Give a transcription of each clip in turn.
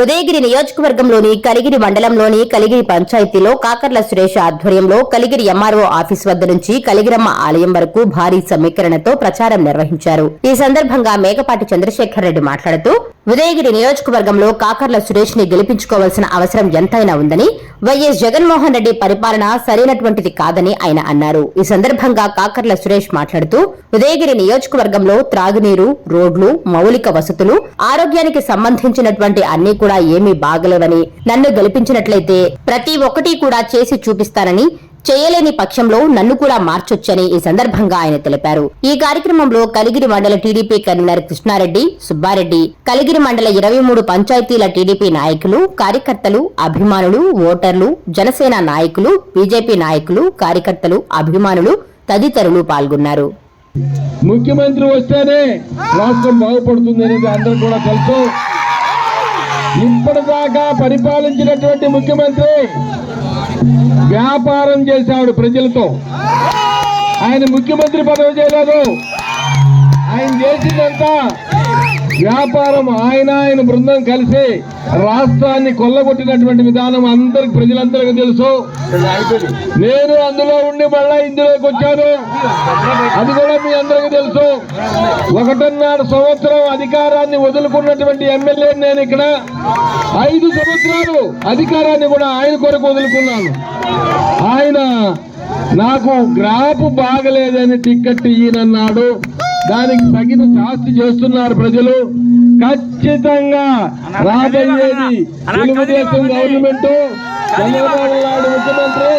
ఉదయగిరి నియోజకవర్గంలోని కలిగిరి మండలంలోని కలిగిరి పంచాయతీలో కాకర్ల సురేష్ ఆధ్వర్యంలో కలిగిరి ఎంఆర్ఓ ఆఫీస్ వద్ద నుంచి కలిగిరమ్మ ఆలయం వరకు భారీ సమీకరణతో ప్రచారం నిర్వహించారు. ఈ సందర్భంగా మేకపాటి చంద్రశేఖర్ రెడ్డి మాట్లాడుతూ ఉదయగిరి నియోజకవర్గంలో కాకర్ల సురేష్ని గెలిపించుకోవాల్సిన అవసరం ఎంతైనా ఉందని వైఎస్ జగన్మోహన్ రెడ్డి పరిపాలన సరైనటువంటిది కాదని ఆయన అన్నారు. ఈ సందర్భంగా కాకర్ల సురేష్ మాట్లాడుతూ ఉదయగిరి నియోజకవర్గంలో త్రాగునీరు రోడ్లు మౌలిక వసతులు ఆరోగ్యానికి సంబంధించినటువంటి అన్ని కూడా ఏమీ బాగలేవని నన్ను గెలిపించినట్లయితే ప్రతి ఒక్కటి కూడా చేసి చూపిస్తానని చేయలేని పక్షంలో నన్ను కూడా మార్చొచ్చని ఈ సందర్భంగా ఆయన తెలిపారు. ఈ కార్యక్రమంలో కలిగిరి మండల టీడీపీ కన్వీనర్ కృష్ణారెడ్డి సుబ్బారెడ్డి కలిగిరి మండల ఇరవై మూడు పంచాయతీల టీడీపీ నాయకులు కార్యకర్తలు అభిమానులు ఓటర్లు జనసేన నాయకులు బీజేపీ నాయకులు కార్యకర్తలు అభిమానులు తదితరులు పాల్గొన్నారు. ముఖ్యమంత్రి వస్తేనే రాష్ట్రం బాగుపడుతుంది అనేది అందరూ కూడా తెలుసు. ఇప్పటిదాకా పరిపాలించినటువంటి ముఖ్యమంత్రి వ్యాపారం చేశాడు ప్రజలతో. ఆయన ముఖ్యమంత్రి పదవి చేయలేదు. ఆయన చేసిందంతా వ్యాపారం ఆయన ఆయన బృందం కలిసి రాష్ట్రాన్ని కొల్లగొట్టినటువంటి విధానం అందరికి ప్రజలందరికీ తెలుసు. నేను అందులో ఉండి మళ్ళా ఇందులోకి వచ్చాను. అది కూడా మీ అందరికీ తెలుసు. ఒకటిన్నర సంవత్సరం అధికారాన్ని వదులుకున్నటువంటి ఎమ్మెల్యే నేను ఇక్కడ. ఐదు సంవత్సరాలు అధికారాన్ని కూడా ఆయన కొరకు వదులుకున్నాను. ఆయన నాకు గ్రాపు బాగలేదని టిక్కెట్ ఈయనన్నాడు. దానికి తగిన శాస్తి చేస్తున్నారు ప్రజలు. ఖచ్చితంగా రాబోయేది తెలుగుదేశం గవర్నమెంట్ చంద్రబాబు నాయుడు ముఖ్యమంత్రి.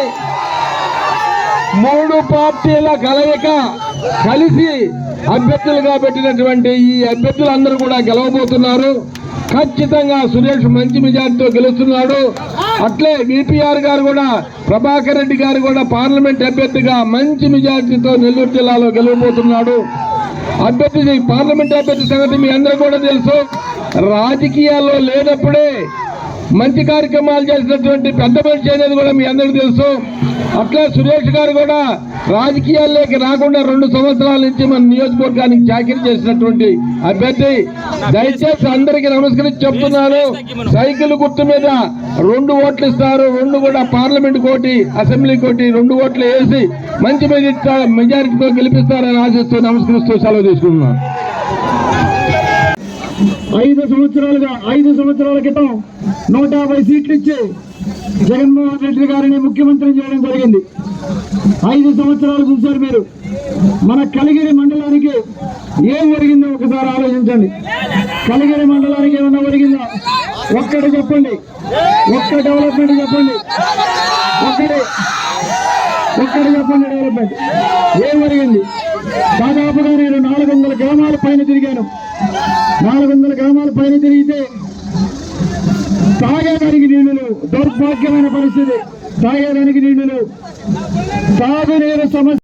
మూడు పార్టీల కలయిక కలిసి అభ్యర్థులుగా పెట్టినటువంటి ఈ అభ్యర్థులందరూ కూడా గెలవబోతున్నారు. ఖచ్చితంగా సురేష్ మంచి మెజార్టీతో గెలుస్తున్నాడు. అట్లే విపిఆర్ గారు కూడా ప్రభాకర్ రెడ్డి గారు కూడా పార్లమెంట్ అభ్యర్థిగా మంచి మెజార్టీతో నెల్లూరు జిల్లాలో గెలవబోతున్నాడు. అభ్యర్థి పార్లమెంట్ అభ్యర్థి సంగతి మీ అందరూ కూడా తెలుసు. రాజకీయాల్లో లేనప్పుడే మంచి కార్యక్రమాలు చేసినటువంటి పెద్ద మనిషి అనేది కూడా మీ అందరికీ తెలుసు. అట్లా సురేష్ గారు కూడా రాజకీయాల్లోకి రాకుండా రెండు సంవత్సరాల నుంచి మన నియోజకవర్గానికి చాకరీ చేసినటువంటి అభ్యర్థి. దయచేసి అందరికీ నమస్కరించి చెప్తున్నాను. సైకిల్ గుర్తు మీద రెండు ఓట్లు ఇస్తారు. రెండు కూడా పార్లమెంట్ కోటి అసెంబ్లీ కోటి రెండు ఓట్లు వేసి మంచి మెజార్టీ మెజారిటీతో గెలిపిస్తారని ఆశిస్తూ నమస్కరిస్తూ సెలవు తీసుకుంటున్నాను. ఐదు సంవత్సరాలుగా ఐదు సంవత్సరాల క్రితం నూట యాభై సీట్లు ఇచ్చి జగన్మోహన్ రెడ్డి గారిని ముఖ్యమంత్రి చేయడం జరిగింది. ఐదు సంవత్సరాలు చూశారు మీరు. మన కలిగిరి మండలానికి ఏం జరిగిందో ఒకసారి ఆలోచించండి. కలిగిరి మండలానికి ఏమన్నా జరిగిందా? ఒక్కటి చెప్పండి. ఒక్క డెవలప్మెంట్ చెప్పండి. ఒక్కటి. ఒక్కటి చెప్పండి డెవలప్మెంట్ ఏం జరిగింది? దాదాపుగా నేను నాలుగు వందల గ్రామాల పైన తిరిగాను. నాలుగు వందల గ్రామాల పైన తిరిగితే తాగేదానికి నీళ్ళు లేవు దౌర్భాగ్యమైన పరిస్థితి. తాగేదానికి నీళ్ళు లేవు. తాగునీరు సమస్య